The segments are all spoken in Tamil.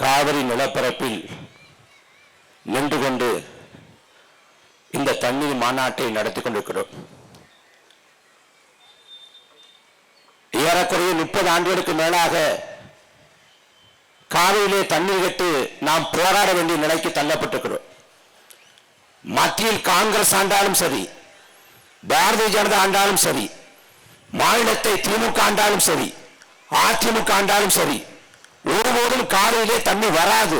காவிரி நிலப்பரப்பில் நின்று கொண்டு இந்த தண்ணீர் மாநாட்டை நடத்தி கொண்டிருக்கிறோம். ஏறக்குறைய முப்பது ஆண்டுகளுக்கு மேலாக காவிரியிலே தண்ணீர் கட்டு நாம் போராட வேண்டிய நிலைக்கு தள்ளப்பட்டிருக்கிறோம். மத்தியில் காங்கிரஸ் ஆண்டாலும் சரி பாரதிய ஜனதா ஆண்டாலும் சரி மாநிலத்தை திமுக ஆண்டாலும் சரி அதிமுக ஆண்டாலும் சரி ஒருபோதும் காவிரியிலே தண்ணி வராது.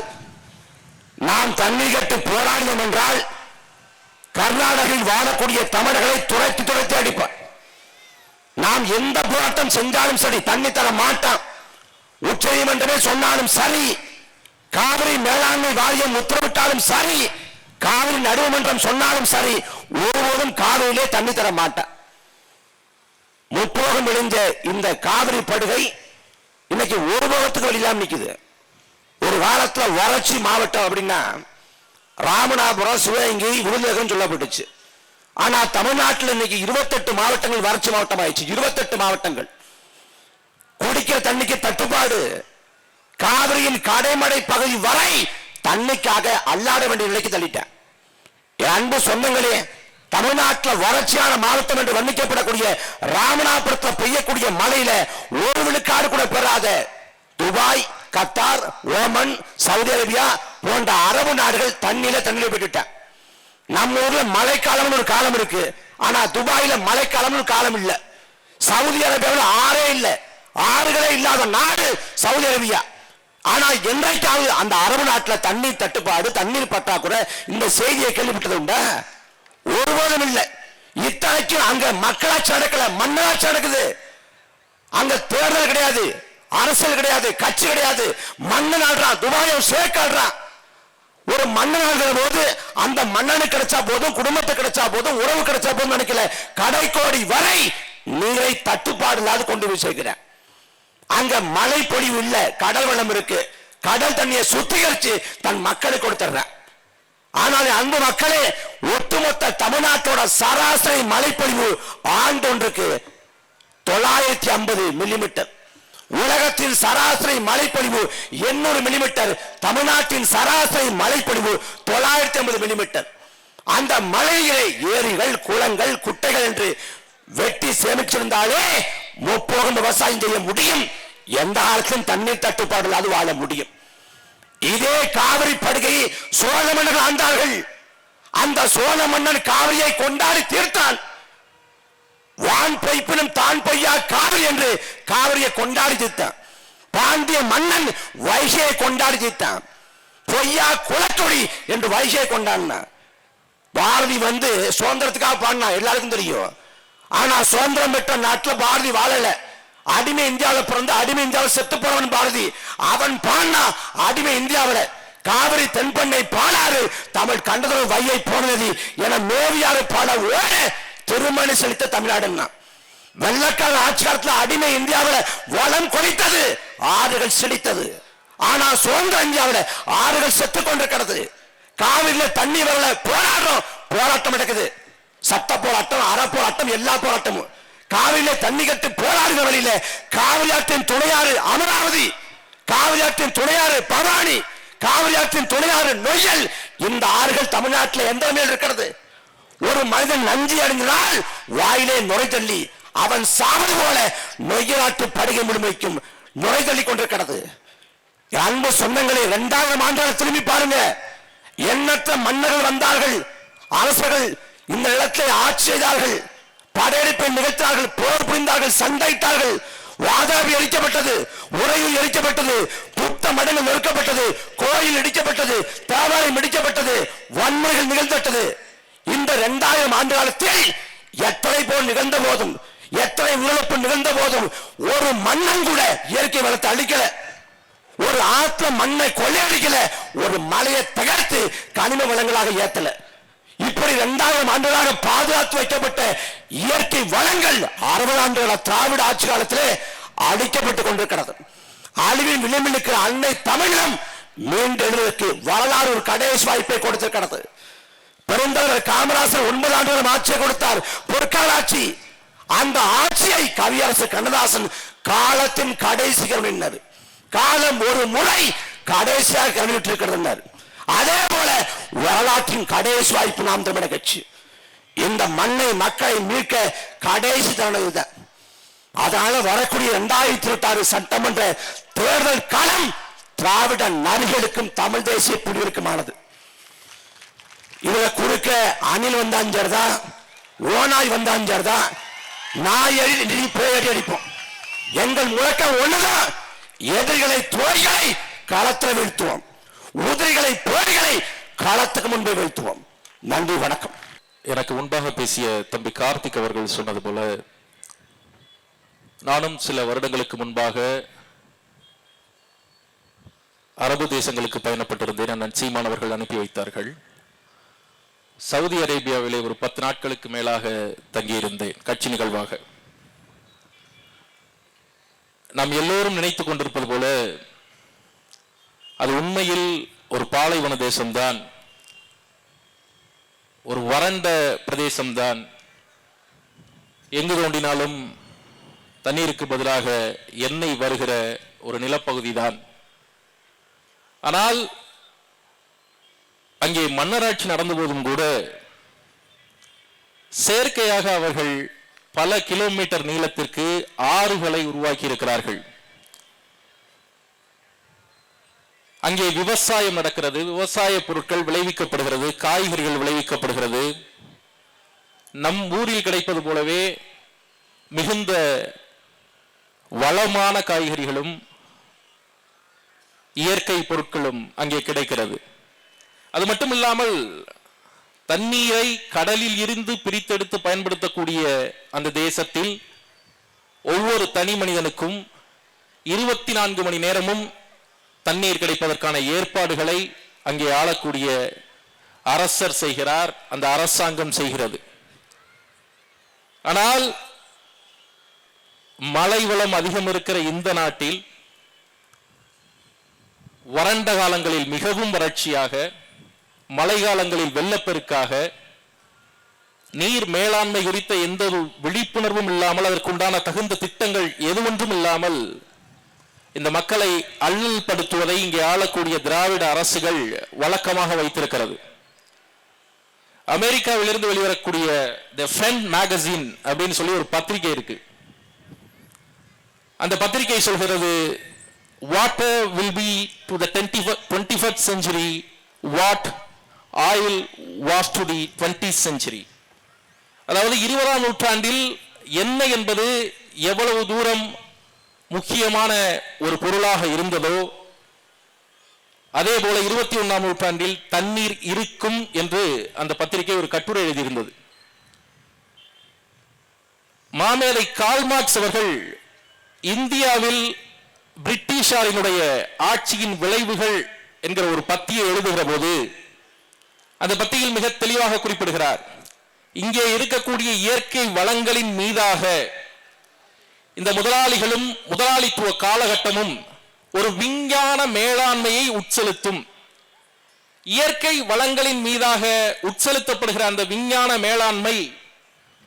நாம் தண்ணி கட்டு போராடினோம் என்றால் கர்நாடகில் வாழக்கூடிய தமிழர்களை துரைத்து துரைத்து அடிப்பார். நாம் எந்த போராட்டம் செஞ்சாலும் சரி தண்ணி தர மாட்டான். உச்ச நீதிமன்றமே சொன்னாலும் சரி காவிரி மேலாண்மை வாரியம் உத்தரவிட்டாலும் சரி காவிரி நடுவுமன்றம் சொன்னாலும் சரி ஒருபோதும் காவிரியிலே தண்ணி தர மாட்டான். முற்போகம் விளைஞ்ச இந்த காவிரி படுகை இன்னைக்கு ஒரு போகத்துக்கு வெளியிலாம நிற்குது ஒரு காலத்தில் வறட்சி மாவட்டம் அப்படின்னா ராமநாதபுரம் சிவகங்கை விருதுநகரம் சொல்லப்பட்டுச்சு. ஆனா தமிழ்நாட்டில் இன்னைக்கு இருபத்தெட்டு மாவட்டங்கள் வறட்சி மாவட்டம் ஆயிடுச்சு. இருபத்தெட்டு மாவட்டங்கள். குடிக்கிற தண்ணிக்கு தட்டுப்பாடு. காவிரியின் கடைமடை பகுதி வரை தண்ணிக்காக அல்லாட வேண்டிய நிலைக்கு தள்ளிட்டேன். என் அன்பு சொந்தங்களே தமிழ்நாட்டில் வறட்சியான மாவட்டம் என்று வர்ணிக்கப்படக்கூடிய ராமநாதபுரத்தில் பெய்யக்கூடிய மழையில ஒரு விழுக்காடு கூட பெறாத Dubai Qatar Oman Saudi Arabia போன்ற அரபு நாடுகள் தண்ணியில தண்ணியில போயிட்டான் நம்ம ஊர்ல மழைக்காலம்னு ஒரு காலம் இருக்கு. ஆனா துபாயில மழைக்காலம்னு ஒரு காலம் இல்ல. சவுதி அரேபியாவில் ஆறே இல்ல. ஆறுகளே இல்லாத நாடு சவுதி அரேபியா. ஆனா என்றைக்காவது அந்த அரபு நாட்டில் தண்ணீர் தட்டுப்பாடு தண்ணீர் பற்றாக்குறை இந்த செய்தியை கேள்விப்பட்டது உண்டா? ஒருபோதும் இல்லை. இத்தனைக்கும் அங்க மக்களாட்சி நடக்கல மன்னராட்சி நடக்குது. அங்க தேர்தல் கிடையாது அரசியல் கிடையாது கட்சி கிடையாது. மன்னன் ஆடுறான் துபாயம் ஷேக் ஆடுறான் ஒரு மன்னன் ஆடுகிற போது அந்த மன்னனுக்கு கிடைச்சா போதும் குடும்பத்தை கிடைச்சா போதும் உறவு கிடைச்சா போதும் நினைக்கல. கடைக்கோடி வரை நீரை தட்டுப்பாடு இல்லாது கொண்டு போய் சேர்க்கிறேன். அங்க மழை பொழிவு இல்ல கடல் வளம் இருக்கு. கடல் தண்ணியை சுத்திகரிச்சு தன் மக்களுக்கு கொடுத்துடுறேன். ஆனால் அன்பு மக்களே ஒட்டுமொத்த தமிழ்நாட்டோட சராசரி மழைப்பொழிவு ஆண்டொன்றுக்கு தொள்ளாயிரத்தி ஐம்பது மில்லிமீட்டர் உலகத்தின் சராசரி மழைப்பொழிவு எண்ணூறு மில்லிமீட்டர் தமிழ்நாட்டின் சராசரி மழைப்பொழிவு தொள்ளாயிரத்தி ஐம்பது மில்லிமீட்டர் அந்த மழையிலே ஏரிகள் குளங்கள் குட்டைகள் என்று வெட்டி சேமிச்சிருந்தாலே முப்போகம் விவசாயம் செய்ய முடியும். எந்த காலத்திலும் தண்ணீர் தட்டுப்பாடு அது வாழ முடியும். இதே காவிரி படுகையை சோழ மன்னர்கள் ஆண்டார்கள். அந்த சோழ மன்னன் காவிரியை கொண்டாடி தீர்த்தான். வான் பைப்பினும் தான் பொய்யா காவிரி என்று காவிரியை கொண்டாடி தீர்த்தான். பாண்டிய மன்னன் வைகையை கொண்டாடி தீர்த்தான். பொய்யா குலத்தொடி என்று வைகையை கொண்டாடினான். பாரதி வந்து சுதந்திரத்துக்காக பாடினா எல்லாருக்கும் தெரியும். ஆனா சுதந்திரம் பெற்ற நாட்டில் பாரதி வாழலை. அடிமை இந்தியாவில் பிறந்து அடிமை இந்தியாவில் செத்து போனவன் பாரதி. அவன் பாடினா அடிமை இந்தியாவில். காவிரி தென்பண்ணை பாடாறு தமிழ் கண்டதொரு வையை போனது. என மேவியாறு பாட ஓட திருமணி செலுத்த தமிழ்நாடுன்னா. வெள்ளக்கார ஆட்சி அடிமை இந்தியாவில் வளம் குறைத்தது ஆறுகள் செழித்தது. ஆனா சுதந்திர இந்தியாவில் ஆறுகள் செத்து கொண்டிருக்கிறது. காவிரியில தண்ணி வரல போராடுறோம். போராட்டம் நடக்குது. சட்ட போராட்டம் அற போராட்டம் எல்லா போராட்டமும். காவிரியில தண்ணி கட்டு போராடுகிற வழியில காவிரியாற்றின் துணையாறு அமராவதி காவிரியாற்றின் துணையாறு பவானி காவிரியாற்றின் துணையாறு நொய்யல். இந்த ஆறுகள் தமிழ்நாட்டில் எந்த மேல் இருக்கிறது? ஒரு மனிதன் நஞ்சி அடைஞ்சினால் வாயிலே நுரை தள்ளி அவன் சாவது போல நொய்யலாட்டு படுகை முழுமைக்கும் நுரை தள்ளி கொண்டிருக்கிறது. அன்பு சொந்தங்களை இரண்டாயிரம் ஆண்டாக திரும்பி பாருங்க. எண்ணற்ற மன்னர்கள் வந்தார்கள். அரசர்கள் இந்த இடத்தை ஆட்சி செய்தார்கள். படையெடுப்பை நிகழ்த்தார்கள் போர் புரிந்தார்கள் சண்டைத்தார்கள் வாதாபி எரிக்கப்பட்டது உரையில் எரிக்கப்பட்டது புத்த மடங்கு நொறுக்கப்பட்டது கோயில் இடிக்கப்பட்டது தேவாலயம் இடிக்கப்பட்டது வன்முறைகள் நிகழ்ந்தட்டது இந்த இரண்டாயிரம் ஆண்டு காலத்தில் எத்தனை போல் நிகழ்ந்த போதும் எத்தனை உயிரிழப்பு நிகழ்ந்த போதும் ஒரு மன்னன் கூட இயற்கை வளத்தை அழிக்கல. ஒரு ஆற்ற மண்ணை கொள்ளையடிக்கல ஒரு மலையை தகர்த்து கனிம வளங்களாக ஏத்தலை. இப்படி இரண்டாயிரம் ஆண்டுகளாக பாதுகாத்து வைக்கப்பட்ட இயற்கை வளங்கள் அறுபது ஆண்டுகள திராவிட ஆட்சி காலத்திலே அழிக்கப்பட்டுக் கொண்டிருக்கிறது. அழிவின் விளிம்பில் இருக்கிற அன்னை தமிழகம் மீண்டெழுவதற்கு வரலாறு ஒரு கடைசி வாய்ப்பை கொடுத்திருக்கிறது. பெருந்தலைவர் காமராசர் ஒன்பது ஆண்டுகளும் ஆட்சியை கொடுத்தார். பொற்கால ஆட்சி. அந்த ஆட்சியை கவியரசு கண்ணதாசன் காலத்தின் கடைசி நின்றது காலம் ஒரு முறை கடைசியாக கவனிட்டு இருக்கிறது அதே போல வரலாற்றின் கடைசி வாய்ப்பு நாம் தமிழக கட்சி. இந்த மண்ணை மக்களை மீட்க கடைசி தருணம் அதனால வரக்கூடிய இரண்டாயிரத்தி இருபத்தி ஆறு சட்டமன்ற தேர்தல் களம் திராவிட நரிகளுக்கும் தமிழ் தேசிய குடியிருக்குமானது இதுல குறுக்க அணில் வந்தான் சரிதான் ஓனாய் வந்தான் சரிதான் நாய் எழுதி போயடி அடிப்போம். எங்கள் முழக்கம் ஒண்ணுதான் எதிரிகளை தோய்களை களத்தில் வீழ்த்துவோம். உதிரிகளை போய்களை காலத்துக்கு முன்பே வீழ்த்துவோம் நன்றி வணக்கம். எனக்கு முன்பாக பேசிய தம்பி கார்த்திக் அவர்கள் சொன்னது போல நானும் சில வருடங்களுக்கு முன்பாக அரபு தேசங்களுக்கு பயணப்பட்டிருந்தேன். அண்ணன் சீமானவர்கள் அனுப்பி வைத்தார்கள். சவுதி அரேபியாவிலே ஒரு பத்து நாட்களுக்கு மேலாக தங்கியிருந்தேன் கட்சி நிகழ்வாக. நாம் எல்லோரும் நினைத்துக் கொண்டிருப்பது போல அது உண்மையில் ஒரு பாலைவன தேசம்தான். ஒரு வறண்ட பிரதேசம்தான். எங்கு தோண்டினாலும் தண்ணீருக்கு பதிலாக எண்ணெய் வருகிற ஒரு நிலப்பகுதி தான் ஆனால் அங்கே மன்னராட்சி நடந்த போதும் கூட செயற்கையாக அவர்கள் பல கிலோமீட்டர் நீளத்திற்கு ஆறுகளை உருவாக்கி இருக்கிறார்கள் அங்கே விவசாயம் நடக்கிறது விவசாய பொருட்கள் விளைவிக்கப்படுகிறது காய்கறிகள் விளைவிக்கப்படுகிறது. நம் ஊரில் கிடைப்பது போலவே மிகுந்த வளமான காய்கறிகளும் இயற்கை பொருட்களும் அங்கே கிடைக்கிறது. அது மட்டும் இல்லாமல் தண்ணீரை கடலில் இருந்து பிரித்தெடுத்து பயன்படுத்தக்கூடிய அந்த தேசத்தில் ஒவ்வொரு தனி மனிதனுக்கும் இருபத்தி நான்கு மணி நேரமும் தண்ணீர் கிடைப்பதற்கான ஏற்பாடுகளை அங்கே ஆளக்கூடிய அரசர் செய்கிறார் அந்த அரசாங்கம் செய்கிறது. ஆனால் மழை வளம் அதிகம் இருக்கிற இந்த நாட்டில் வறண்ட காலங்களில் மிகவும் வறட்சியாக மழை காலங்களில் வெள்ளப்பெருக்காக நீர் மேலாண்மை குறித்த எந்த ஒரு விழிப்புணர்வும் இல்லாமல் அதற்குண்டான தகுந்த திட்டங்கள் எதுவொன்றும் இல்லாமல் இந்த மக்களை அல்லல் படுத்துவதை இங்கே ஆளக்கூடிய திராவிட அரசுகள் வழக்கமாக வைத்திருக்கிறது. அமெரிக்காவிலிருந்து வெளிவரக்கூடிய த ஃபென் மேகசின் அப்படின்னு சொல்லி ஒரு பத்திரிகை இருக்கு. அந்த பத்திரிகை சொல்கிறது water will be to the twenty first century what oil was to the twenty century அதாவது இருபதாம் நூற்றாண்டில் என்ன என்பது எவ்வளவு தூரம் முக்கியமான ஒரு பொருளாக இருந்ததோ அதே போல இருபத்தி ஒன்றாம் நூற்றாண்டில் தண்ணீர் இருக்கும் என்று அந்த பத்திரிகை ஒரு கட்டுரை எழுதியிருந்தது. மாமேதை கால்மார்க்ஸ் அவர்கள் இந்தியாவில் பிரிட்டிஷாரினுடைய ஆட்சியின் விளைவுகள் என்கிற ஒரு பத்தியை எழுதுகிற போது அந்த பத்தியில் மிக தெளிவாக குறிப்பிடுகிறார். இங்கே இருக்கக்கூடிய இயற்கை வளங்களின் மீதாக இந்த முதலாளிகளும் முதலாளித்துவ காலகட்டமும் ஒரு விஞ்ஞான மேலாண்மையை உட்செலுத்தும். இயற்கை வளங்களின் மீதாக உட்செலுத்தப்படுகிற அந்த விஞ்ஞான மேலாண்மை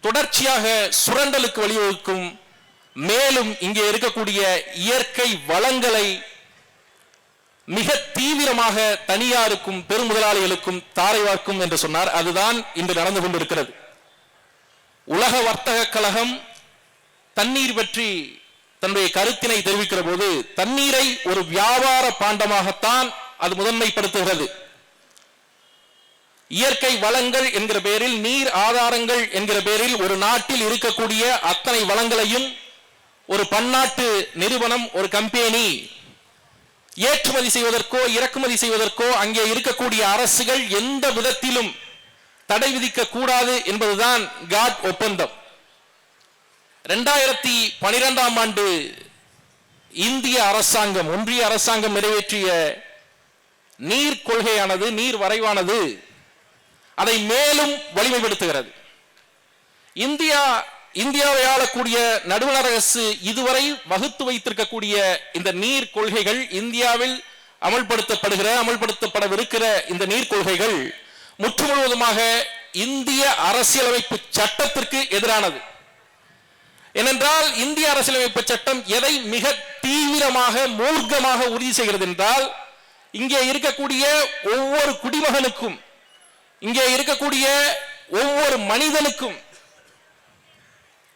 தொடர்ச்சியாக சுரண்டலுக்கு வழிவகுக்கும். மேலும் இங்கே இருக்கக்கூடிய இயற்கை வளங்களை மிக தீவிரமாக தனியாருக்கும் பெருமுதலாளிகளுக்கும் தாரைவார்க்கும் என்று சொன்னார். அதுதான் இன்று நடந்து கொண்டிருக்கிறது. உலக வர்த்தக கழகம் தண்ணீர் பற்றி தன்னுடைய கருத்தினை தெரிவிக்கிற போது தண்ணீரை ஒரு வியாபார பாண்டமாகத்தான் அது முதன்மைப்படுத்துகிறது. இயற்கை வளங்கள் என்கிற பெயரில் நீர் ஆதாரங்கள் என்கிற பெயரில் ஒரு நாட்டில் இருக்கக்கூடிய அத்தனை வளங்களையும் ஒரு பன்னாட்டு நிறுவனம் ஒரு கம்பெனி ஏற்றுமதி செய்வதற்கோ இறக்குமதி செய்வதற்கோ அங்கே இருக்கக்கூடிய அரசுகள் எந்த விதத்திலும் தடை விதிக்க கூடாது என்பதுதான் காட் ஒப்பந்தம். ரெண்டாயிரத்தி பனிரெண்டாம் ஆண்டு இந்திய அரசாங்கம் ஒன்றிய அரசாங்கம் நிறைவேற்றிய நீர் கொள்கையானது நீர் வரைவானது அதை மேலும் வலிமைப்படுத்துகிறது. இந்தியா இந்தியாவை ஆளக்கூடிய நடுவண் அரசு இதுவரை வகுத்து வைத்திருக்கக்கூடிய இந்த நீர் கொள்கைகள் இந்தியாவில் அமல்படுத்தப்படுகிற அமல்படுத்தப்படவிருக்கிற இந்த நீர் கொள்கைகள் முற்று முழுவதுமாக இந்திய அரசியலமைப்பு சட்டத்திற்கு எதிரானது. ஏனென்றால் இந்திய அரசியலமைப்பு சட்டம் எதை மிக தீவிரமாக மூர்க்கமாக உறுதி செய்கிறது என்றால் இங்கே இருக்கக்கூடிய ஒவ்வொரு குடிமகனுக்கும் இங்கே இருக்கக்கூடிய ஒவ்வொரு மனிதனுக்கும்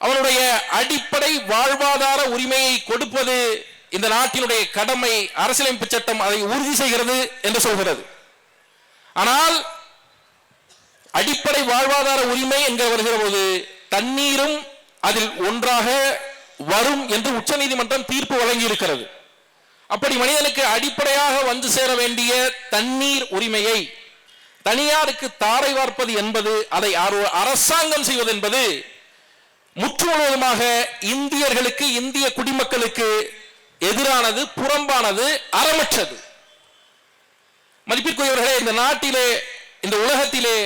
அவனுடைய அடிப்படை வாழ்வாதார உரிமையை கொடுப்பது இந்த நாட்டினுடைய கடமை அரசியலமைப்பு சட்டம் அதை உறுதி செய்கிறது என்று சொல்கிறது. ஆனால் அடிப்படை வாழ்வாதார உரிமை என்று வருகிற போது தண்ணீரும் அதில் ஒன்றாக வரும் என்று உச்சநீதிமன்றம் தீர்ப்பு வழங்கி இருக்கிறது அப்படி மனிதனுக்கு அடிப்படையாக வந்து சேர வேண்டிய தண்ணீர் உரிமையை தனியாருக்கு தாரை வார்ப்பது என்பது அதை அரசாங்கம் செய்வது என்பது முற்று முழுவதுமாக இந்தியர்களுக்கு இந்திய குடிமக்களுக்கு எதிரானது புறம்பானது அறமற்றது. மதிப்பிற்குரியவர்களே இந்த நாட்டிலே இந்த உலகத்திலே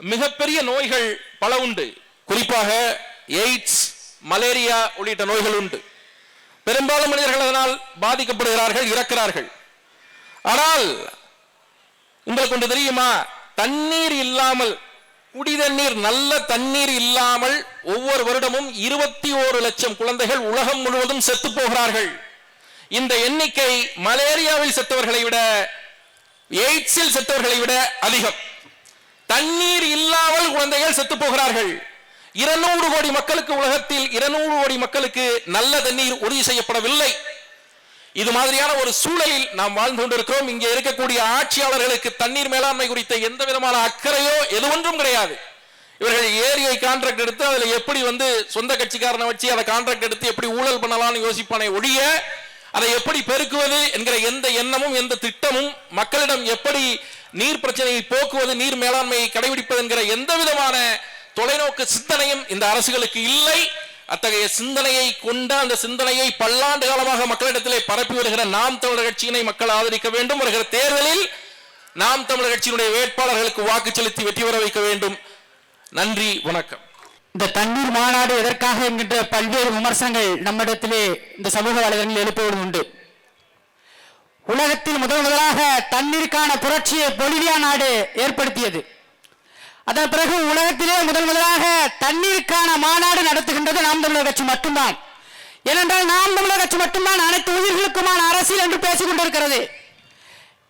மிகப்பெரிய நோய்கள் பல உண்டு. குறிப்பாக எய்ட்ஸ் மலேரியா உள்ளிட்ட நோய்கள் உண்டு. பெரும்பாலும் மனிதர்கள் அதனால் பாதிக்கப்படுகிறார்கள் இறக்கிறார்கள். ஆனால் உங்களுக்கு ஒன்று தெரியுமா? தண்ணீர் இல்லாமல் குடி தண்ணீர் நல்ல தண்ணீர் இல்லாமல் ஒவ்வொரு வருடமும் இருபத்தி ஓரு லட்சம் குழந்தைகள் உலகம் முழுவதும் செத்து போகிறார்கள். இந்த எண்ணிக்கை மலேரியாவில் செத்தவர்களை விட எய்ட்ஸில் செத்தவர்களை விட அதிகம். தண்ணீர் இல்லாமல் குழந்தைகள் செத்து போகிறார்கள். இருநூறு கோடி மக்களுக்கு உலகத்தில் இருநூறு கோடி மக்களுக்கு நல்ல தண்ணீர் உறுதி செய்யப்படவில்லை. இது மாதிரியான ஒரு சூழலில் நாம் வாழ்ந்து கொண்டிருக்கிறோம். இங்கே இருக்கக்கூடிய ஆட்சியாளர்களுக்கு தண்ணீர் மேலாண்மை குறித்த எந்த விதமான அக்கறையோ எது ஒன்றும் கிடையாது. இவர்கள் ஏரியை கான்ட்ராக்ட் எடுத்து அதில் எப்படி வந்து சொந்த கட்சிக்காரனை வச்சு அதை கான்ட்ராக்ட் எடுத்து எப்படி ஊழல் பண்ணலாம்னு யோசிப்பானே ஒழிய அதை எப்படி பெருக்குவது என்கிற எந்த எண்ணமும் எந்த திட்டமும் மக்களிடம் எப்படி நீர் பிரச்சனையை போக்குவது நீர் மேலாண்மையை கடைபிடிப்பது என்கிற எந்த விதமான தொலைநோக்கு சிந்தனையும் இந்த அரசுகளுக்கு இல்லை. அத்தகைய சிந்தனையை கொண்ட அந்த சிந்தனையை பல்லாண்டு காலமாக மக்களிடத்திலே பரப்பி வருகிற நாம் தமிழர் கட்சியினை மக்கள் ஆதரிக்க வேண்டும். வருகிற தேர்தலில் நாம் தமிழர் கட்சியினுடைய வேட்பாளர்களுக்கு வாக்கு செலுத்தி வெற்றி பெற வைக்க வேண்டும். நன்றி வணக்கம். இந்த தண்ணீர் மாநாடு எதற்காக என்கின்ற பல்வேறு விமர்சனங்கள் நம்மிடத்திலே இந்த சமூக வலைதளங்களில் எழுப்புவது உண்டு. உலகத்தில் முதல் முதலாக தண்ணீருக்கான புரட்சியை பொலிவியா நாடு ஏற்படுத்தியது. அதன் பிறகு உலகத்திலே முதல் முதலாக தண்ணீருக்கான மாநாடு நடத்துகின்றது நாம் தமிழர் கட்சி மட்டும்தான். ஏனென்றால் நாம் தமிழர் கட்சி மட்டும்தான் அனைத்து உயிர்களுக்குமான அரசியல் என்று பேசிக் கொண்டிருக்கிறது.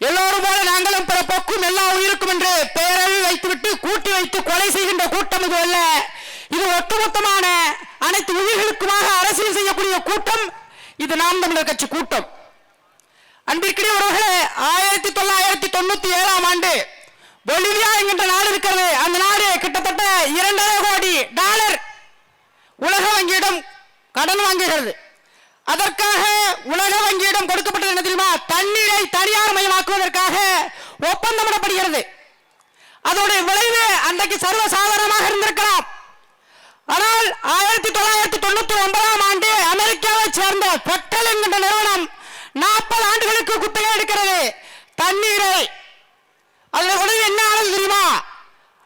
எல்லோரும் போல நாங்களும் பிற போக்கும் எல்லா உயிருக்கும் என்று பெயரவி வைத்துவிட்டு கூட்டி வைத்து கொலை செய்கின்ற கூட்டம் இது அல்ல. இது ஒட்டுமொத்தமான அனைத்து உயிர்களுக்குமாக அரசியல் செய்யக்கூடிய கூட்டம். இது நாம் தமிழர் கட்சி கூட்டம். அன்பிற்கிடையவர்களே ஆயிரத்தி தொள்ளாயிரத்தி தொண்ணூத்தி ஏழாம் ஆண்டு பொலிவியா என்கின்ற நாடு இருக்கிறது. அந்த நாடு கிட்டத்தட்ட இரண்டரை கோடி டாலர் உலக வங்கியிடம் கடன் வாங்குகிறது. அதற்காக உலக வங்கியிடம் கொடுக்கப்பட்டது என்ன தெரியுமா? தண்ணீரை தனியார் மயமாக்குவதற்காக ஒப்பந்தமிடப்படுகிறது. அதோடைய விளைவு அன்றைக்கு சர்வ சாதாரணமாக இருந்திருக்கலாம். ஆனால் ஆயிரத்தி தொள்ளாயிரத்தி தொண்ணூத்தி ஒன்பதாம் ஆண்டு அமெரிக்காவை சேர்ந்த பெட்டல் என்கின்ற நிறுவனம் நாற்பது ஆண்டுகளுக்கு குத்தகை எடுக்கிறது. தண்ணீரை அதுல உடனே என்ன ஆனது தெரியுமா?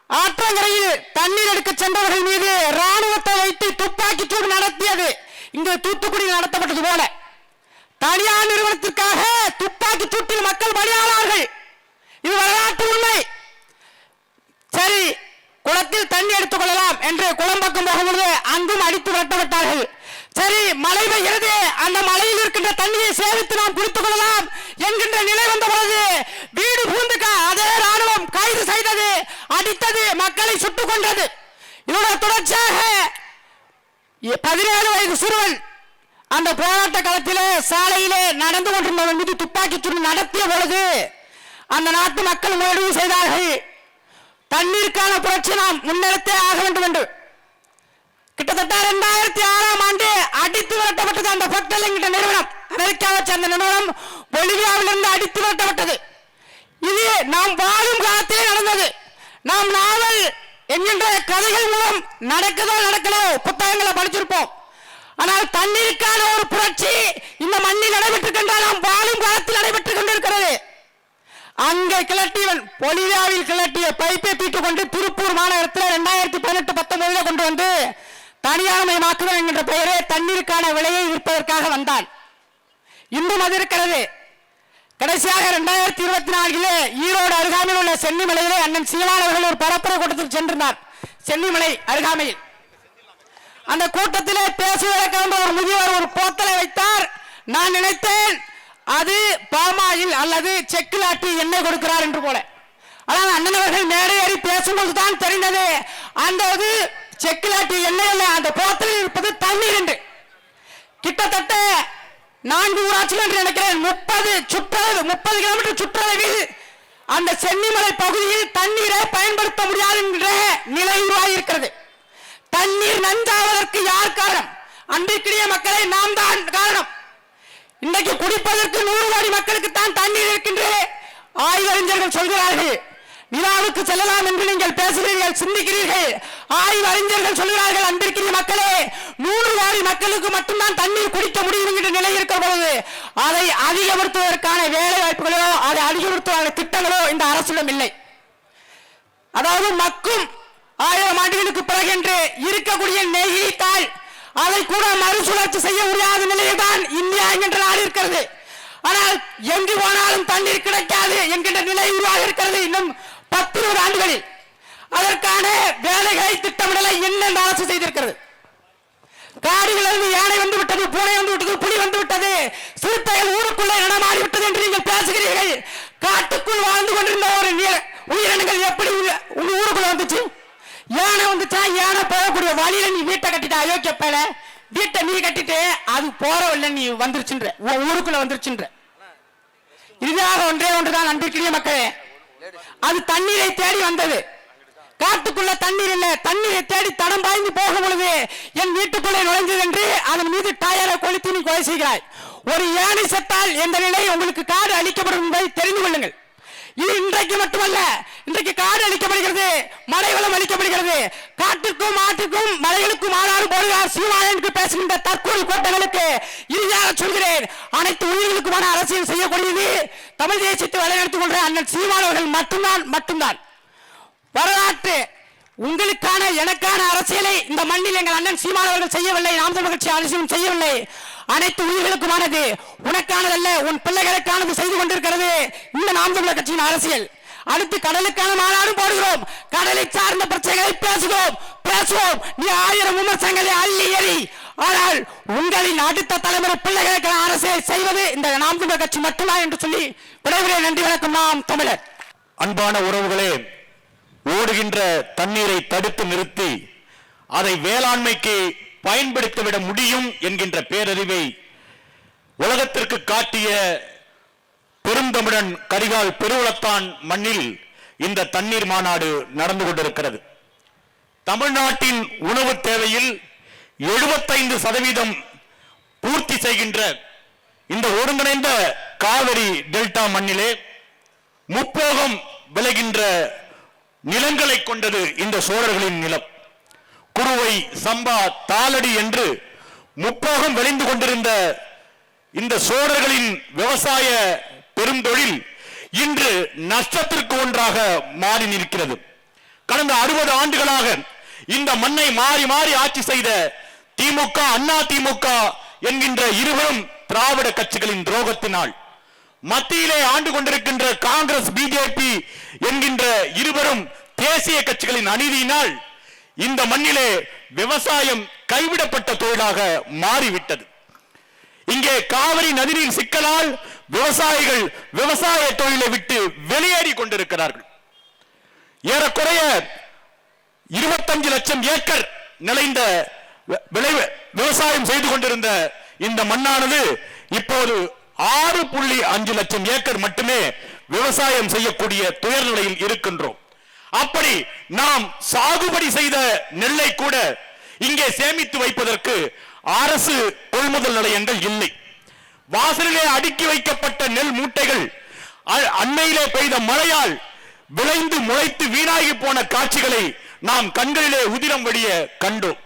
ஆற்றங்கரையில் தண்ணீர் எடுக்க சென்றவர்கள் மீது ராணுவத்தை வைத்து துப்பாக்கி சூடு நடத்தியது. இங்கு தூத்துக்குடி நடத்தப்பட்டது போல. தனியார் நிறுவனத்திற்காக துப்பாக்கி சூட்டில் மக்கள் பலியானார்கள். இது வரலாற்று உண்மை. சரி குளத்தில் தண்ணி எடுத்துக் கொள்ளலாம் என்று குளம் பக்கம் போகும்பொழுது அங்கும் அடித்து விரட்டப்பட்டார்கள். சரி மழை பெய்கிறது. அந்த மலையில் இருக்கின்ற தண்ணியை சேமித்து நாம் குடித்துக் கொள்ளலாம் என்கின்ற நிலை வந்த பொழுது வீடு பூந்துக்க செய்தது அடித்தது மக்களை சுட்டுக் கொண்டது இதோட தொடர்ச்சியாக பதினேழு வயது சிறுவன் அந்த போராட்ட களத்திலே சாலையிலே நடந்து கொண்டிருந்தவன் மீது துப்பாக்கி சூடு நடத்திய பொழுது அந்த நாட்டு மக்கள் முடிவு செய்தார்கள். தண்ணீருக்கான புரட்சி நாம் முன்னெடுத்தே ஆக வேண்டும் என்று. கிட்டத்தட்ட இரண்டாயிரத்தி ஆறாம் ஆண்டு அடித்து விரட்டப்பட்டது அந்த பொட்டல் நிறுவனம். அமெரிக்காவை சேர்ந்த நிறுவனம் பொலிவியாவிலிருந்து அடித்து விரட்டப்பட்டது. இது நாம் வாழும் காலத்திலே நடந்தது. நாம் நாவல் என்கின்ற கதைகள் மூலம் நடக்குதோ நடக்கலோ புத்தகங்களை படிச்சிருப்போம். ஆனால் தண்ணீருக்கான ஒரு புரட்சி இந்த மண்ணில் நடைபெற்றுக்கின்ற நாம் வாழும் காலத்தில் நடைபெற்றுக் கொண்டிருக்கிறது. அங்கே கிளட்டியவன் பொலிவியாவில் கிளட்டிய பைப்பை தூக்கிக் கொண்டு திருப்பூர் மாநகரத்தில் இரண்டாயிரத்தி பதினெட்டு பத்தொன்பதுல கொண்டு வந்து தனியார்மயமாக்குதல் என்கின்ற பெயரே தண்ணீருக்கான விலையை விற்பதற்காக வந்தான். இன்னும் அது இருக்கிறது. கடைசியாக இரண்டாயிரத்தி இருபத்தி நான்கிலே ஈரோடு அருகாமையில் உள்ள சென்னிமலையிலே அண்ணன் சீமான் அவர்கள் ஒரு பரப்புரை கூட்டத்தில் சென்றிருந்தார். சென்னிமலை அருகாமையில். அந்த கூட்டத்திலே பேசுவதற்கு ஒரு முதியவர் ஒரு போத்தலை வைத்தார். நான் நினைத்தேன் அது பாமாயில் அல்லது செக்கில் ஆட்டி எண்ணெய் கொடுக்கிறார் என்று போல. ஆனால் அண்ணனவர்கள் மேடை ஏறி பேசும்போது தான் தெரிந்தது அந்த இது செக்கில் ஆட்டி எண்ணெய் அல்ல அந்த போத்தலில் இருப்பது தண்ணீர் என்று. கிட்டத்தட்ட நான்கு ஊராட்சிகள் என்று நினைக்கிறேன். முப்பது சுற்றளவு முப்பது கிலோமீட்டர் சுற்றளவில் அந்த சென்னிமலை பகுதியில் தண்ணீரை பயன்படுத்த முடியாது என்ற நிலை உருவாகியிருக்கிறது. தண்ணீர் நஞ்சாவதற்கு யார் காரணம்? அன்றைக்குரிய மக்களை நாம் தான் காரணம். இன்னைக்கு குடிப்பதற்கு நூறு கோடி மக்களுக்கு தான் தண்ணீர் இருக்கின்றது. ஆய்வறிஞர்கள் சொல்கிறார்கள் விழாவுக்கு செல்லலாம் என்று நீங்கள் பேசுகிறீர்கள் சிந்திக்கிறீர்கள். ஆய்வறிஞர்கள் சொல்கிறார்கள் அன்பிற்கிற மக்களே நூறு வாரி மக்களுக்கு மட்டும்தான் தண்ணீர் குடிக்க முடியும் என்ற நிலை இருக்கிற பொழுது அதை அதிகப்படுத்துவதற்கான வேலை வாய்ப்புகளோ அதை அதிகப்படுத்துவதற்கான திட்டங்களோ இந்த அரசிடம் இல்லை. அதாவது மக்கும் ஆயிரம் ஆண்டுகளுக்கு பிறகு என்று இருக்கக்கூடிய நெகிழித்தாள் அதை கூட மறுசுழற்சி செய்ய முடியாத நிலையில் தான் இந்தியா என்கின்ற நாடு இருக்கிறது. ஆனால் எங்கு போனாலும் தண்ணீர் கிடைக்காது என்கின்ற நிலை உருவாக இருக்கிறது. இன்னும் பத்து இருபது ஆண்டுகளில் அதற்கான வேலைகளை திட்டமிடலை என்னென்ன அரசு செய்திருக்கிறது. காடுகளிலிருந்து யானை வந்து விட்டது பூனை வந்து விட்டது புலி வந்து விட்டது சிறுத்தைகள் ஊருக்குள்ளே நடமாடி விட்டது என்று நீங்கள் பேசுகிறீர்கள். காட்டுக்குள் வாழ்ந்து கொண்டிருந்த ஒரு உயிரினங்கள் எப்படி உங்க ஊருக்குள்ள வந்துச்சு? யானை வந்துச்சா? யானை போகக்கூடிய வழியில நீ வீட்டை கட்டிட்ட அயோக்கிய பேல வீட்டை நீ கட்டிட்டு அது போற வழியில நீ வந்துருச்சுன்ற உன் ஊருக்குள்ள வந்துருச்சுன்ற. இதுதாக ஒன்றே ஒன்றுதான் அன்பிற்குரிய மக்களே. அது தண்ணீரை தேடி வந்தது. காட்டுக்குள்ள தண்ணீர் இல்ல. தண்ணீரை தேடி தடம் பாய்ந்து போகும் பொழுது என் வீட்டுக்குள்ளே நுழைந்தது என்று அதன் மீது டயரை கொளுத்தி நீ கொலை செய்கிறாய். ஒரு யானை செத்தால் எந்த நிலை உங்களுக்கு காடு அளிக்கப்படும் என்பதை தெரிந்து கொள்ளுங்கள். இது இன்றைக்கு மட்டுமல்ல. இன்றைக்கு காடு அளிக்கப்படுகிறது. மலைவளம் அளிக்கப்படுகிறது. காட்டுக்கும் ஆற்றுக்கும் மலைகளுக்கும் ஆறாறு போடுகிறார் சீமானனுக்கு பேசுகின்ற தற்கொலை கோட்டங்களுக்கு இறுதியாக சொல்கிறேன். அனைத்து உயிர்களுக்குமான அரசியல் செய்யக்கூடியது தமிழ் தேசியத்தை வழிநடத்திக் கொள்ற அண்ணன் சீமானவர்கள் மட்டும்தான் மட்டும்தான். வரலாற்று உங்களுக்கான எனக்கான அரசியலை இந்த மண்ணில் எங்கள் அண்ணன் சீமானவர்கள் செய்யவில்லை நாம் தமிழ் கட்சி அரசியலும் செய்யவில்லை. அனைத்து உயிர்களுக்குமானது உனக்கானதல்ல உன் பிள்ளைகளுக்கானது செய்து கொண்டிருக்கிறது இந்த நாம் தமிழர் கட்சியின் அரசியல். அடுத்து கடலுக்கான மாநாடும் போடுகிறோம். கடலை சார்ந்த பிரச்சனைகளை பேசுகிறோம். பேசுவோம். நீ ஆயிரம் விமர்சனங்களை அள்ளி எறி ஆனால் உங்களின் அடுத்த தலைமுறை பிள்ளைகளுக்கு அரசியலை செய்வது இந்த நாம் தமிழர் கட்சி மட்டும்தான் என்று சொல்லி விடைபெறுகிறேன் நன்றி வணக்கம். நாம் தமிழர். அன்பான உறவுகளே ஓடுகின்ற தண்ணீரை தடுத்து நிறுத்தி அதை வேளாண்மைக்கு பயன்படுத்திவிட முடியும் என்கின்ற பேரறிவை உலகத்திற்கு காட்டிய பெருந்தமிழன் கரிகால் பெருவளத்தான் மண்ணில் இந்த தண்ணீர் மாநாடு நடந்து கொண்டிருக்கிறது. தமிழ்நாட்டின் உணவு தேவையில் எழுபத்தைந்து சதவீதம் பூர்த்தி செய்கின்ற இந்த ஒருங்கிணைந்த காவிரி டெல்டா மண்ணிலே முப்போகம் விளைகின்ற நிலங்களை கொண்டது இந்த சோழர்களின் நிலம். குருவை சம்பா தாளடி என்று முப்போகம் விளைந்து கொண்டிருந்த இந்த சோழர்களின் விவசாய பெருந்தொழில் இன்று நஷ்டத்திற்கு ஒன்றாக மாறி நிற்கிறது. கடந்த அறுபது ஆண்டுகளாக இந்த மண்ணை மாறி மாறி ஆட்சி செய்த திமுக அண்ணா திமுக என்கின்ற இருவரும் திராவிட கட்சிகளின் துரோகத்தினால் மத்தியிலே ஆண்டு கொண்டிருக்கின்ற காங்கிரஸ் பிஜேபி என்கின்ற இருவரும் தேசிய கட்சிகளின் அநீதியினால் இந்த மண்ணிலே விவசாயம் கைவிடப்பட்ட தொழிலாக மாறிவிட்டது. இங்கே காவிரி நதிநீர் சிக்கலால் விவசாயிகள் விவசாய தொழிலை விட்டு வெளியேறி கொண்டிருக்கிறார்கள். ஏறக்குறைய இருபத்தஞ்சு லட்சம் ஏக்கர் நிலைந்த விளைவு விவசாயம் செய்து கொண்டிருந்த இந்த மண்ணானது இப்போது ஆறு புள்ளி அஞ்சு லட்சம் ஏக்கர் மட்டுமே விவசாயம் செய்யக்கூடிய துயர் நிலையில் இருக்கின்றோம். அப்படி நாம் சாகுபடி செய்த நெல்லை கூட இங்கே சேமித்து வைப்பதற்கு அரசு கொள்முதல் நிலையங்கள் இல்லை. வாசலிலே அடுக்கி வைக்கப்பட்ட நெல் மூட்டைகள் அண்மையிலே பெய்த மழையால் விளைந்து முளைத்து வீணாகி போன காட்சிகளை நாம் கண்களிலே உதிரம் வழிய கண்டோம்.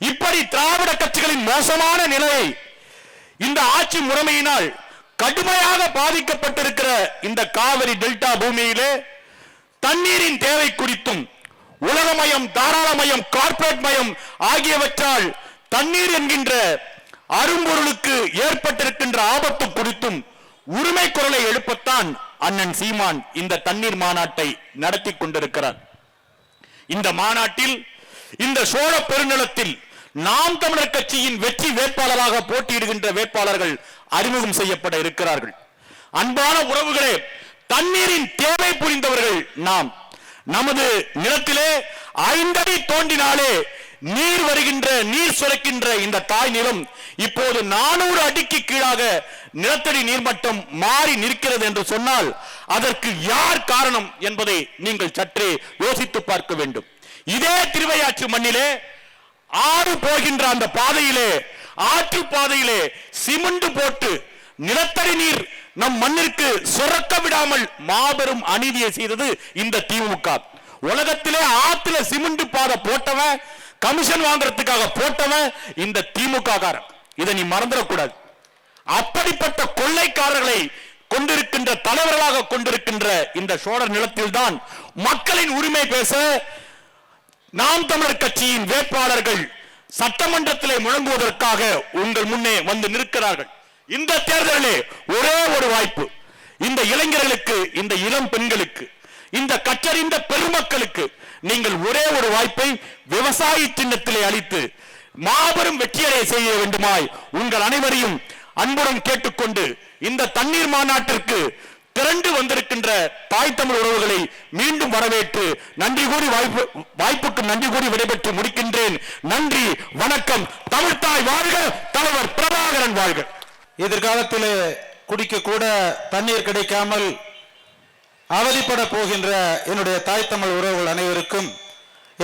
இப்படி திராவிட கட்சிகளின் மோசமான நிலையை இந்த ஆட்சி முறைமையினால் கடுமையாக பாதிக்கப்பட்டிருக்கிற இந்த காவிரி டெல்டா பூமியிலே தண்ணீரின் தேவை குறித்தும் உலகமயம் தாராளமயம் கார்பரேட் மயம் ஆகியவற்றால் தண்ணீர் என்கின்ற அரும்பொருளுக்கு ஏற்பட்டிருக்கின்ற ஆபத்து குறித்தும் உரிமை குரலை எழுப்பத்தான் அண்ணன் சீமான் இந்த தண்ணீர் மாநாட்டை நடத்தி கொண்டிருக்கிறார். இந்த மாநாட்டில் இந்த சோழ பெருநிலத்தில் நாம் தமிழர் கட்சியின் வெற்றி வேட்பாளராக போட்டியிடுகின்ற வேட்பாளர்கள் அறிமுகம் செய்யப்பட இருக்கிறார்கள். அன்பான உறவுகளே தண்ணீரின் தேவை புரிந்தவர்கள் நாம். நமது நிலத்திலே ஐந்தடி தோண்டினாலே நீர் வருகின்ற நீர் சுரக்கின்ற இந்த தாய் நிலம் இப்போது நானூறு அடிக்கு கீழாக நிலத்தடி நீர்மட்டம் மாறி நிற்கிறது என்று சொன்னால் அதற்கு யார் காரணம் என்பதை நீங்கள் சற்றே யோசித்து பார்க்க வேண்டும். இதே திருவையாற்று மண்ணிலே ஆறு போகின்ற அந்த பாதையிலே ஆற்று பாதையிலே சிமெண்ட் போட்டு நிலத்தடி நீர் நம் மண்ணிற்கு சுரக்க விடாமல் மாபெரும் அநீதியை செய்தது இந்த திமுக. உலகத்திலே ஆத்துல சிமெண்ட் பாதை போட்டவன் கமிஷன் வாங்குறதுக்காக போட்டவன் இந்த திமுக காரன் இதை நீ மறந்துடக்கூடாது. அப்படிப்பட்ட கொள்ளைக்காரர்களை கொண்டிருக்கின்ற தலைவர்களாக கொண்டிருக்கின்ற இந்த சோழர் நிலத்தில் தான் மக்களின் உரிமை பேச நாம் தமிழர் கட்சியின் வேட்பாளர்கள் சட்டமன்றத்திலே முழங்குவதற்காக உங்கள் முன்னே வந்து நிற்கிறார்கள். இந்த தேர்தலிலே ஒரே ஒரு வாய்ப்பு. இந்த இளைஞர்களுக்கு இந்த இளம் பெண்களுக்கு இந்த கற்றறிந்த பெருமக்களுக்கு நீங்கள் ஒரே ஒரு வாய்ப்பை விவசாய சின்னத்திலே அளித்து மாபெரும் வெற்றியடைய செய்ய வேண்டுமாய் உங்கள் அனைவரையும் அன்புடன் கேட்டுக்கொண்டு இந்த தண்ணீர் மாநாட்டிற்கு திரண்டு வந்திருக்கின்ற தாய் தமிழ் உறவுகளை மீண்டும் வரவேற்று நன்றி கூறி வாய்ப்பு வாய்ப்புக்கு நன்றி கூறி விடைபெற்று முடிக்கின்றேன். நன்றி வணக்கம். தமிழ்தாய் வாழ்க தலைவர் பிரபாகரன் வாழ்க. எதிர்காலத்தில் குடிக்க கூட தண்ணீர் கிடைக்காமல் அவதிப்பட போகின்ற என்னுடைய தாய் தமிழ் உறவுகள் அனைவருக்கும்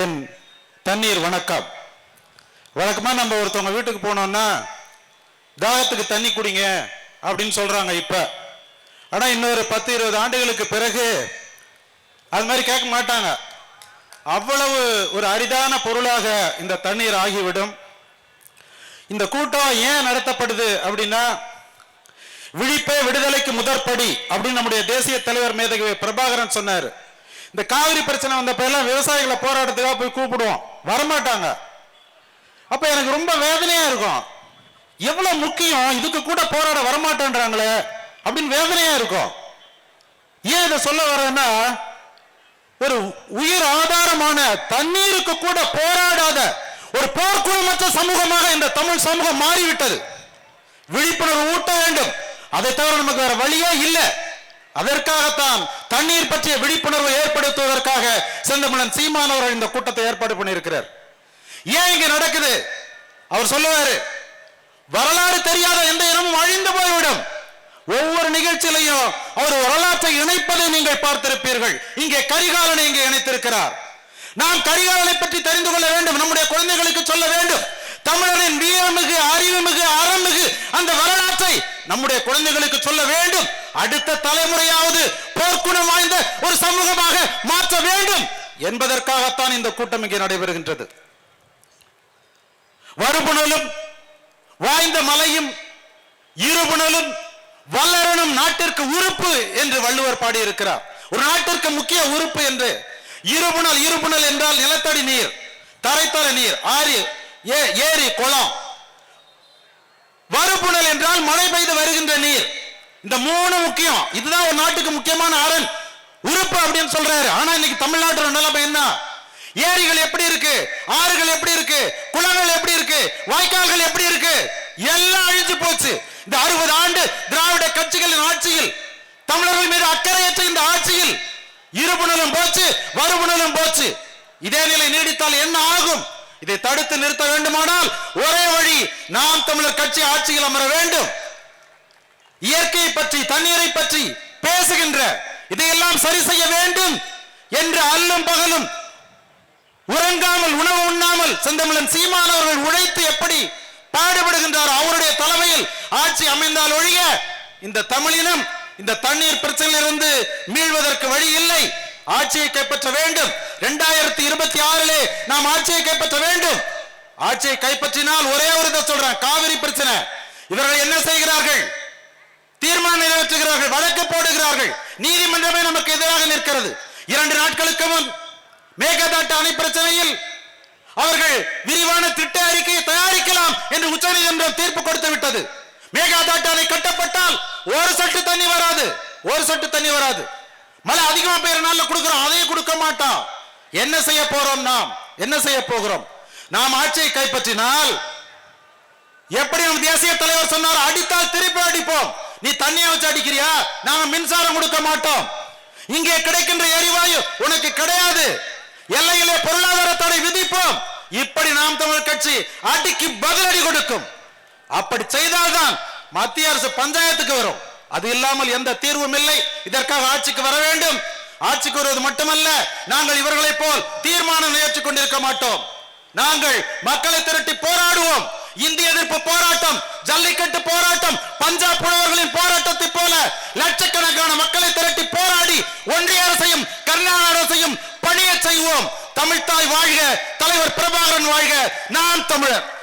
என் தண்ணீர் வணக்கம். வழக்கமாக நம்ம ஒருத்தவங்க வீட்டுக்கு போனோம்னா தாகத்துக்கு தண்ணி குடிங்க அப்படின்னு சொல்றாங்க இப்ப. ஆனால் இன்னொரு பத்து இருபது ஆண்டுகளுக்கு பிறகு அது மாதிரி கேட்க மாட்டாங்க. அவ்வளவு ஒரு அரிதான பொருளாக இந்த தண்ணீர் ஆகிவிடும். இந்த கூட்டம் ஏன் நடத்தப்படுது அப்படின்னா விழிப்பே விடுதலைக்கு முதற்படி அப்படின்னு நம்முடைய தேசிய தலைவர் மேதகவி பிரபாகரன் சொன்னார். இந்த காவிரி பிரச்சனை வந்தப்ப எல்லாம் விவசாயிகளை போராட்டத்துக்காக போய் கூப்பிடுவோம். வரமாட்டாங்க. அப்ப எனக்கு ரொம்ப வேதனையா இருக்கும். எவ்வளவு முக்கியம்? இதுக்கு கூட போராட வரமாட்டேன்றாங்களே. அப்படின்னு வேதனையா இருக்கும். ஏன் இதை சொல்ல வரேன்னா ஒரு உயிர் ஆதாரமான தண்ணீருக்கு கூட போராடாத ஒரு போர்க்குணமற்ற சமூகமாக இந்த தமிழ் சமூகம் மாறிவிட்டது. விழிப்புணர்வு ஊட்ட வேண்டும். அதை தவிர நமக்கு வேற வழியே இல்லை. அதற்காகத்தான் தண்ணீர் பற்றிய விழிப்புணர்வை ஏற்படுத்துவதற்காக செந்தமிழன் சீமான் அவர்கள் இந்த கூட்டத்தை ஏற்பாடு பண்ணியிருக்கிறார். ஏன் இங்க நடக்குது? அவர் சொல்லுவாரு வரலாறு தெரியாத எந்த இடமும் அழிந்து போய்விடும். ஒவ்வொரு நிகழ்ச்சியிலையும் அவர் வரலாற்றை இணைப்பதை நீங்கள் பார்த்திருப்பீர்கள். இங்கே கரிகாலனை இங்கே இணைத்திருக்கிறார். நாம் கரிகாலனை பற்றி தெரிந்து கொள்ள வேண்டும். நம்முடைய குழந்தைகளுக்கு சொல்ல வேண்டும். தமிழரின் வீரமிகு அறிவுமிகு அறமிகு அந்த வரலாற்றை நம்முடைய குழந்தைகளுக்கு சொல்ல வேண்டும். அடுத்த தலைமுறையாவது போர்க்குணம் வாய்ந்த ஒரு சமூகமாக மாற்ற வேண்டும் என்பதற்காகத்தான் இந்த கூட்டம் இங்கே நடைபெறுகின்றது. வருபுணலும் வாய்ந்த மலையும் இருபுணலும் வல்லரனும் நாட்டிற்கு உறுப்பு என்று வள்ளுவர் பாடியிருக்கிறார். ஒரு நாட்டிற்கு முக்கிய உறுப்பு என்று இருபுணல் இருபுணல் என்றால் நிலத்தடி நீர் தரைத்தல நீர் ஆறு ஏ- ஏரி குளம். வறுபுணல் என்றால் மழை பெய்து வருகின்ற நீர். இந்த மூணு முக்கியம். இதுதான் ஒரு நாட்டுக்கு முக்கியமான அரண். உறுப்பு அப்படின்னு சொல்றாரு. ஆனா இன்னைக்கு தமிழ்நாட்டோட நிலைமை என்ன? ஏரிகள் எப்படி இருக்கு? ஆறுகள் எப்படி இருக்கு? குளங்கள் எப்படி இருக்கு? வாய்க்கால்கள் எப்படி இருக்கு? எல்லாம் அழிஞ்சு போச்சு. இந்த அறுபது ஆண்டு திராவிட கட்சிகளின் ஆட்சியில் தமிழர்கள் மீது அக்கறையற்ற இந்த ஆட்சியில் இருபுணலும் போச்சு வருபுணலும் போச்சு. இதே நிலை நீடித்தால் என்ன ஆகும்? இதை தடுத்து நிறுத்த வேண்டுமானால் ஒரே வழி நாம் தமிழர் கட்சி ஆட்சியில் அமர வேண்டும். இயற்கையை பற்றி தண்ணீரை பற்றி பேசுகின்ற இதையெல்லாம் சரி செய்ய வேண்டும் என்று அல்லும் பகலும் உறங்காமல் உணவு உண்ணாமல் செந்தமிழன் சீமானவர்கள் உழைத்து எப்படி பாடுபடுகின்றார். அவருடைய தலைமையில் ஆட்சி அமைந்தால் ஒழிய இந்த தமிழினம் இந்த தண்ணீர் பிரச்சனையிலிருந்து மீள்வதற்கு வழி இல்லை. ஆட்சியை கைப்பற்ற வேண்டும். இரண்டாயிரத்தி இருபத்தி ஆறிலே நாம் ஆட்சியை கைப்பற்ற வேண்டும். ஆட்சியை கைப்பற்றினால் ஒரே ஒரு இதை சொல்றேன் காவிரி பிரச்சனை. இவர்கள் என்ன செய்கிறார்கள்? தீர்மானம் நிறைவேற்றுகிறார்கள் வழக்கு போடுகிறார்கள். நீதிமன்றமே நமக்கு எதிராக நிற்கிறது. இரண்டு நாட்களுக்கு முன் மேகதாட்டு அணை பிரச்சனையில் அவர்கள் விரிவான திட்ட அறிக்கையை தயாரிக்கலாம் என்று உச்சநீதிமன்றம் தீர்ப்பு கொடுத்து விட்டது. மேகாதாட்டு அணை கட்டப்பட்டால் ஒரு சொட்டு தண்ணி வராது. ஒரு சொட்டு தண்ணி வராது. மழை அதிகமா பெயர் நாள்ல கொடுக்கிறோம். அதையும் கொடுக்க மாட்டோம் என்ன செய்ய போறோம் நாம்? என்ன செய்ய போகிறோம்? நாம் ஆட்சியை கைப்பற்றினால் எப்படி நம்ம தேசிய தலைவர் சொன்னார்? அடித்தால் திருப்பி அடிப்போம். நீ தண்ணியை வச்சு அடிக்கிறியா? நாம மின்சாரம் கொடுக்க மாட்டோம். இங்கே கிடைக்கின்ற எரிவாயு உனக்கு கிடையாது. எல்லையிலே பொருளாதார தடை விதிப்போம். இப்படி நாம் தமிழ் கட்சி அடிக்கு பதிலடி கொடுக்கும். அப்படி செய்தால்தான் மத்திய அரசு பஞ்சாயத்துக்கு வரும். அது இல்லாமல் எந்த தீர்வும் இல்லை. இதற்காக ஆட்சிக்கு வர வேண்டும். ஆட்சிக்கு வருவது மட்டுமல்ல நாங்கள் இவர்களைப் போல் தீர்மானம் ஏற்றுக் கொண்டிருக்க மாட்டோம். நாங்கள் மக்களை திரட்டி போராடுவோம். இந்திய எதிர்ப்பு போராட்டம் ஜல்லிக்கட்டு போராட்டம் பஞ்சாப் புலவர்களின் போராட்டத்தை போல லட்சக்கணக்கான மக்களை திரட்டி போராடி ஒன்றிய அரசையும் கர்நாடக அரசையும் பணிய செய்வோம். தமிழ்தாய் வாழ்க தலைவர் பிரபாகரன் வாழ்க. நாம் தமிழர்.